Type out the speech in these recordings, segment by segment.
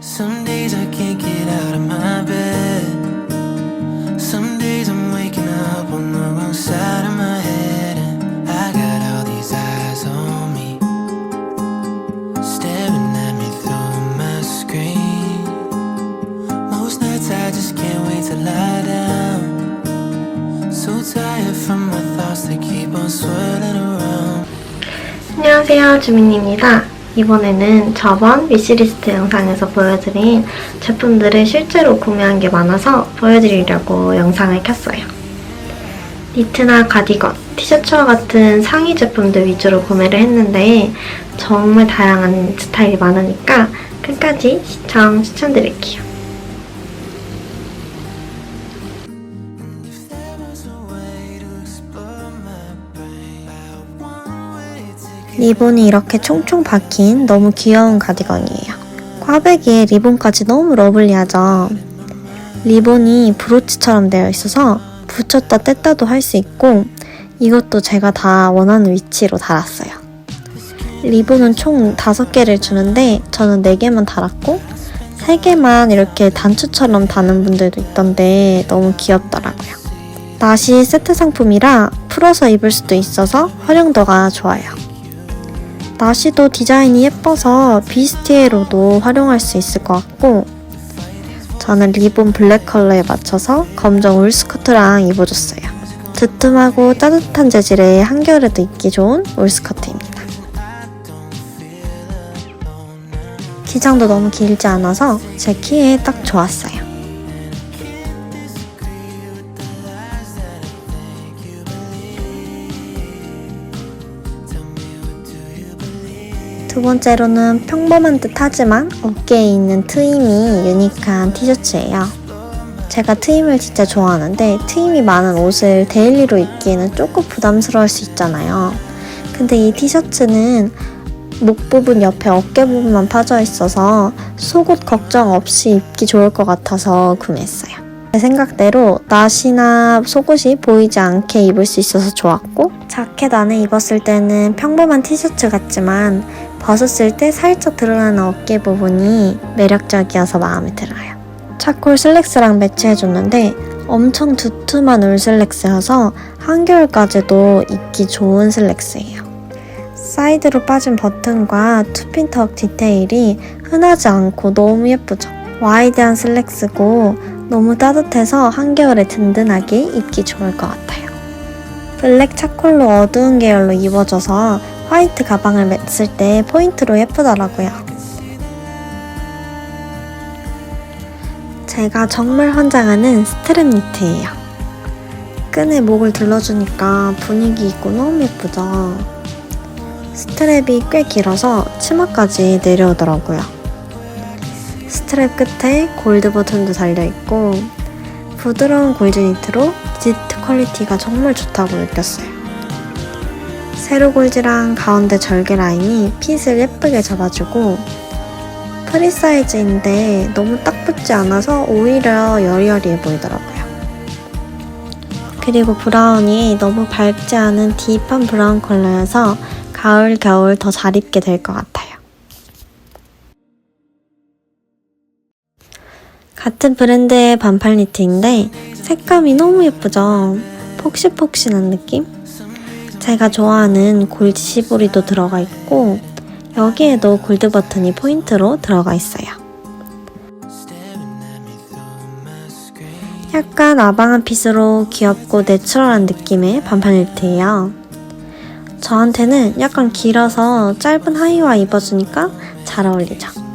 Some days I can't get out of my bed. Some days I'm waking up on the wrong side of my head. And I got all these eyes on me, staring at me through my screen. Most nights I just can't wait to lie down. So tired from my thoughts that keep on swirling around. 안녕하세요 주민입니다. 이번에는 저번 위시리스트 영상에서 보여드린 제품들을 실제로 구매한 게 많아서 보여드리려고 영상을 켰어요. 니트나 가디건, 티셔츠와 같은 상의 제품들 위주로 구매를 했는데 정말 다양한 스타일이 많으니까 끝까지 시청 추천드릴게요. 리본이 이렇게 총총 박힌 너무 귀여운 가디건이에요. 꽈배기에 리본까지 너무 러블리하죠. 리본이 브로치처럼 되어 있어서 붙였다 뗐다도 할 수 있고 이것도 제가 다 원하는 위치로 달았어요. 리본은 총 5개를 주는데 저는 4개만 달았고 3개만 이렇게 단추처럼 다는 분들도 있던데 너무 귀엽더라고요. 나시 세트 상품이라 풀어서 입을 수도 있어서 활용도가 좋아요. 나시도 디자인이 예뻐서 비스티에로도 활용할 수 있을 것 같고 저는 리본 블랙 컬러에 맞춰서 검정 울 스커트랑 입어줬어요. 두툼하고 따뜻한 재질의 한겨울에도 입기 좋은 울 스커트입니다. 기장도 너무 길지 않아서 제 키에 딱 좋았어요. 두 번째로는 평범한 듯 하지만 어깨에 있는 트임이 유니크한 티셔츠예요. 제가 트임을 진짜 좋아하는데 트임이 많은 옷을 데일리로 입기에는 조금 부담스러울 수 있잖아요. 근데 이 티셔츠는 목 부분 옆에 어깨 부분만 파져 있어서 속옷 걱정 없이 입기 좋을 것 같아서 구매했어요. 제 생각대로 나시나 속옷이 보이지 않게 입을 수 있어서 좋았고 자켓 안에 입었을 때는 평범한 티셔츠 같지만 벗었을 때 살짝 드러나는 어깨 부분이 매력적이어서 마음에 들어요. 차콜 슬랙스랑 매치해줬는데 엄청 두툼한 울 슬랙스여서 한겨울까지도 입기 좋은 슬랙스예요. 사이드로 빠진 버튼과 투핀 턱 디테일이 흔하지 않고 너무 예쁘죠? 와이드한 슬랙스고 너무 따뜻해서 한겨울에 든든하게 입기 좋을 것 같아요. 블랙 차콜로 어두운 계열로 입어줘서 화이트 가방을 맸을 때 포인트로 예쁘더라고요. 제가 정말 환장하는 스트랩 니트예요. 끈에 목을 둘러주니까 분위기 있고 너무 예쁘죠? 스트랩이 꽤 길어서 치마까지 내려오더라고요. 스트랩 끝에 골드 버튼도 달려있고 부드러운 골드 니트로 니트 퀄리티가 정말 좋다고 느꼈어요. 세로 골지랑 가운데 절개 라인이 핏을 예쁘게 잡아주고 프리 사이즈인데 너무 딱 붙지 않아서 오히려 여리여리해 보이더라고요. 그리고 브라운이 너무 밝지 않은 딥한 브라운 컬러여서 가을, 겨울 더 잘 입게 될 것 같아요. 같은 브랜드의 반팔 니트인데 색감이 너무 예쁘죠? 폭신폭신한 느낌? 제가 좋아하는 골드 시보리도 들어가 있고 여기에도 골드 버튼이 포인트로 들어가 있어요. 약간 아방한 핏으로 귀엽고 내추럴한 느낌의 반팔 니트예요. 저한테는 약간 길어서 짧은 하의와 입어주니까 잘 어울리죠.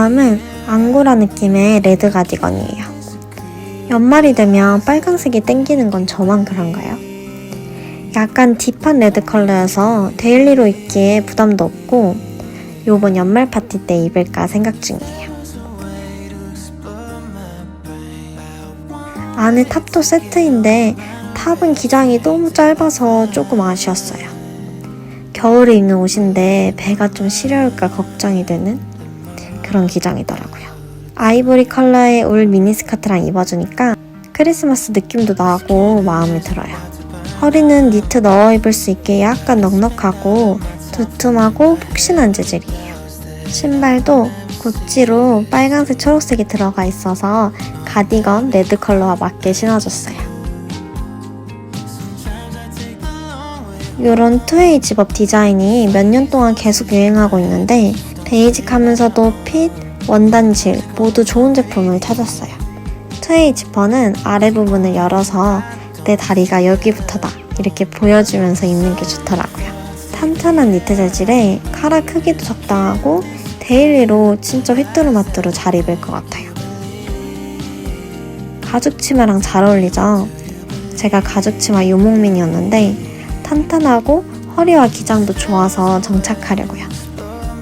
다음은 앙고라 느낌의 레드 가디건이에요. 연말이 되면 빨강색이 땡기는 건 저만 그런가요? 약간 딥한 레드 컬러여서 데일리로 입기에 부담도 없고 요번 연말 파티 때 입을까 생각 중이에요. 안에 탑도 세트인데 탑은 기장이 너무 짧아서 조금 아쉬웠어요. 겨울에 입는 옷인데 배가 좀 시려울까 걱정이 되는 그런 기장이더라고요. 아이보리 컬러의 울 미니스커트랑 입어주니까 크리스마스 느낌도 나고 마음에 들어요. 허리는 니트 넣어 입을 수 있게 약간 넉넉하고 두툼하고 푹신한 재질이에요. 신발도 구찌로 빨간색, 초록색이 들어가 있어서 가디건 레드 컬러와 맞게 신어줬어요. 이런 투웨이 집업 디자인이 몇 년 동안 계속 유행하고 있는데 베이직하면서도 핏, 원단질 모두 좋은 제품을 찾았어요. 투웨이 지퍼는 아래 부분을 열어서 내 다리가 여기부터다 이렇게 보여주면서 입는 게 좋더라고요. 탄탄한 니트 재질에 카라 크기도 적당하고 데일리로 진짜 휘뚜루마뚜루 잘 입을 것 같아요. 가죽 치마랑 잘 어울리죠? 제가 가죽 치마 유목민이었는데 탄탄하고 허리와 기장도 좋아서 정착하려고요.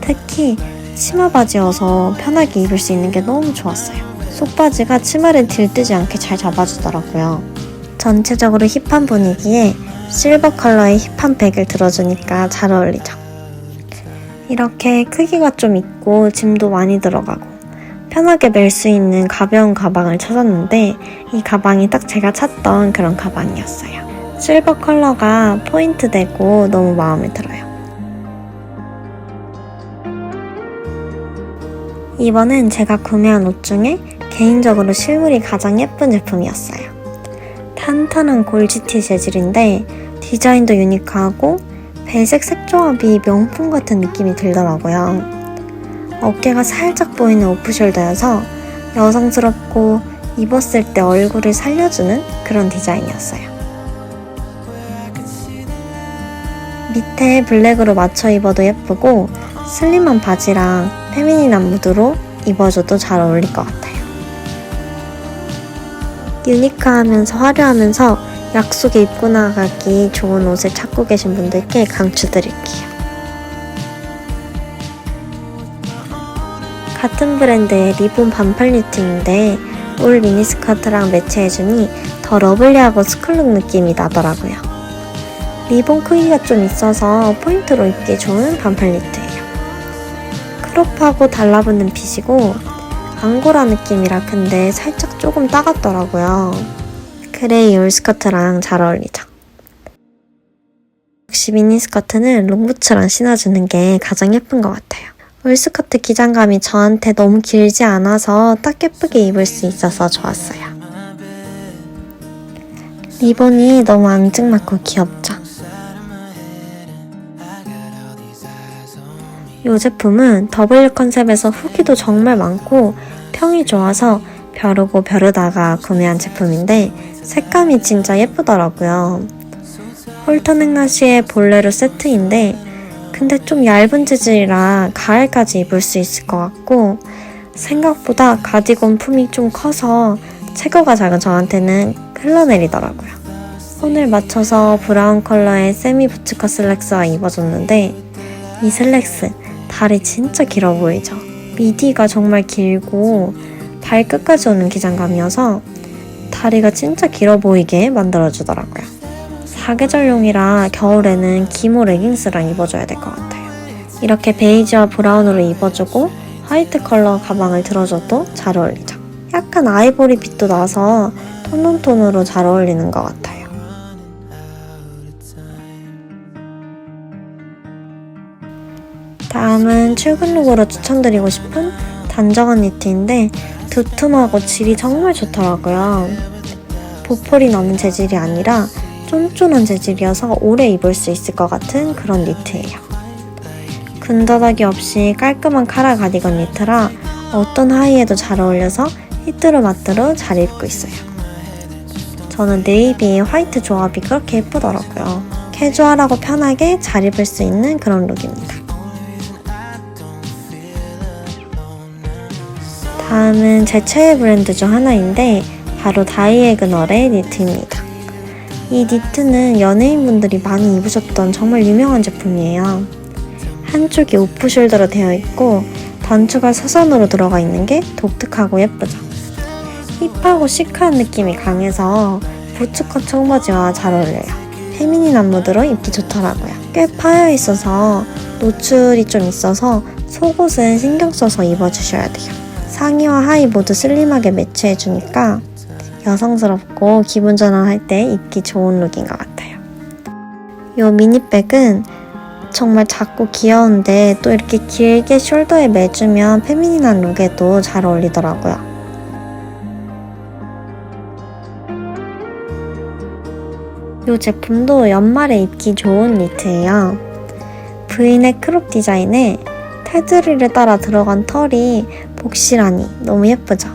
특히 치마 바지여서 편하게 입을 수 있는 게 너무 좋았어요. 속바지가 치마를 들뜨지 않게 잘 잡아주더라고요. 전체적으로 힙한 분위기에 실버 컬러의 힙한 백을 들어주니까 잘 어울리죠. 이렇게 크기가 좀 있고 짐도 많이 들어가고 편하게 멜 수 있는 가벼운 가방을 찾았는데 이 가방이 딱 제가 찾던 그런 가방이었어요. 실버 컬러가 포인트 되고 너무 마음에 들어요. 이번엔 제가 구매한 옷 중에 개인적으로 실물이 가장 예쁜 제품이었어요. 탄탄한 골지티 재질인데 디자인도 유니크하고 배색 색조합이 명품 같은 느낌이 들더라고요. 어깨가 살짝 보이는 오프숄더여서 여성스럽고 입었을 때 얼굴을 살려주는 그런 디자인이었어요. 밑에 블랙으로 맞춰 입어도 예쁘고 슬림한 바지랑 페미닌한 무드로 입어줘도 잘 어울릴 것 같아요. 유니크하면서 화려하면서 약속에 입고 나가기 좋은 옷을 찾고 계신 분들께 강추드릴게요. 같은 브랜드의 리본 반팔 니트인데 올 미니스커트랑 매치해주니 더 러블리하고 스쿨룩 느낌이 나더라고요. 리본 크기가 좀 있어서 포인트로 입기 좋은 반팔 니트예요. 크롭하고 달라붙는 핏이고 앙고라 느낌이라 근데 살짝 조금 따갑더라고요. 그레이 올스커트랑 잘 어울리죠. 역시 미니스커트는 롱부츠랑 신어주는 게 가장 예쁜 것 같아요. 올스커트 기장감이 저한테 너무 길지 않아서 딱 예쁘게 입을 수 있어서 좋았어요. 리본이 너무 앙증맞고 귀엽죠? 이 제품은 W 컨셉에서 후기도 정말 많고 평이 좋아서 벼르고 벼르다가 구매한 제품인데 색감이 진짜 예쁘더라고요. 홀턴 행나시의 볼레로 세트인데 근데 좀 얇은 재질이라 가을까지 입을 수 있을 것 같고 생각보다 가디건 품이 좀 커서 체거가 작은 저한테는 흘러내리더라고요. 손을 맞춰서 브라운 컬러의 세미 부츠컷 슬랙스와 입어줬는데 이 슬랙스 다리 진짜 길어 보이죠? 미디가 정말 길고 발끝까지 오는 기장감이어서 다리가 진짜 길어 보이게 만들어주더라고요. 사계절용이라 겨울에는 기모 레깅스랑 입어줘야 될 것 같아요. 이렇게 베이지와 브라운으로 입어주고 화이트 컬러 가방을 들어줘도 잘 어울리죠. 약간 아이보리 빛도 나서 톤온톤으로 잘 어울리는 것 같아요. 다음은 출근룩으로 추천드리고 싶은 단정한 니트인데 두툼하고 질이 정말 좋더라고요. 보풀이 나는 재질이 아니라 쫀쫀한 재질이어서 오래 입을 수 있을 것 같은 그런 니트예요. 군더더기 없이 깔끔한 카라 가디건 니트라 어떤 하의에도 잘 어울려서 히트루마트로 잘 입고 있어요. 저는 네이비 화이트 조합이 그렇게 예쁘더라고요. 캐주얼하고 편하게 잘 입을 수 있는 그런 룩입니다. 다음은 제 최애 브랜드 중 하나인데 바로 다이애그널의 니트입니다. 이 니트는 연예인분들이 많이 입으셨던 정말 유명한 제품이에요. 한쪽이 오프 숄더로 되어 있고 단추가 사선으로 들어가 있는 게 독특하고 예쁘죠. 힙하고 시크한 느낌이 강해서 부츠컷 청바지와 잘 어울려요. 페미닌한 무드로 입기 좋더라고요. 꽤 파여 있어서 노출이 좀 있어서 속옷은 신경 써서 입어주셔야 돼요. 상의와 하의 모두 슬림하게 매치해주니까 여성스럽고 기분 전환할 때 입기 좋은 룩인 것 같아요. 이 미니백은 정말 작고 귀여운데 또 이렇게 길게 숄더에 매주면 페미닌한 룩에도 잘 어울리더라고요. 이 제품도 연말에 입기 좋은 니트예요. V넥 크롭 디자인에 테두리를 따라 들어간 털이 복실하니 너무 예쁘죠?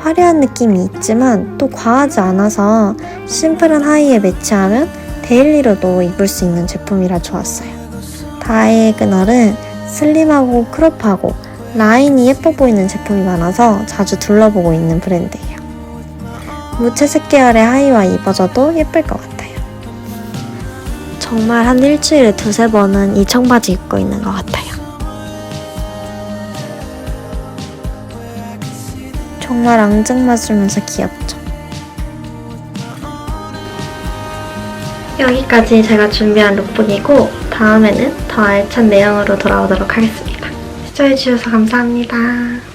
화려한 느낌이 있지만 또 과하지 않아서 심플한 하의에 매치하면 데일리로도 입을 수 있는 제품이라 좋았어요. 다이의 그널은 슬림하고 크롭하고 라인이 예뻐 보이는 제품이 많아서 자주 둘러보고 있는 브랜드예요. 무채색 계열의 하의와 입어줘도 예쁠 것 같아요. 정말 한 일주일에 두세 번은 이 청바지 입고 있는 것 같아요. 정말 앙증맞으면서 귀엽죠. 여기까지 제가 준비한 룩북이고 다음에는 더 알찬 내용으로 돌아오도록 하겠습니다. 시청해주셔서 감사합니다.